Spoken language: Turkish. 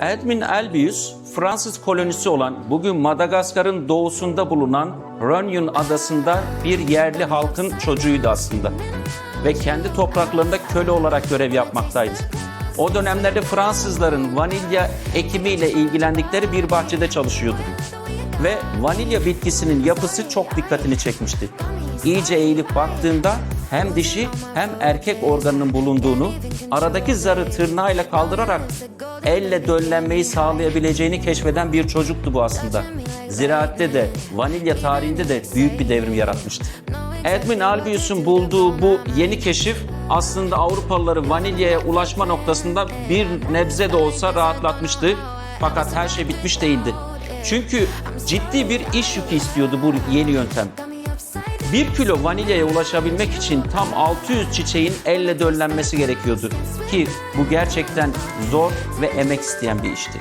Edmund Albius, Fransız kolonisi olan bugün Madagaskar'ın doğusunda bulunan Reunion adasında bir yerli halkın çocuğuydu aslında. Ve kendi topraklarında köle olarak görev yapmaktaydı. O dönemlerde Fransızların vanilya ekimiyle ilgilendikleri bir bahçede çalışıyordu. Ve vanilya bitkisinin yapısı çok dikkatini çekmişti. İyice eğilip baktığında hem dişi hem erkek organının bulunduğunu, aradaki zarı tırnağıyla kaldırarak elle döllenmeyi sağlayabileceğini keşfeden bir çocuktu bu aslında. Ziraatte de, vanilya tarihinde de büyük bir devrim yaratmıştı. Edwin Albius'un bulduğu bu yeni keşif aslında Avrupalıları vanilyaya ulaşma noktasında bir nebze de olsa rahatlatmıştı. Fakat her şey bitmiş değildi. Çünkü ciddi bir iş yükü istiyordu bu yeni yöntem. 1 kilo vanilyaya ulaşabilmek için tam 600 çiçeğin elle döllenmesi gerekiyordu. Ki bu gerçekten zor ve emek isteyen bir işti.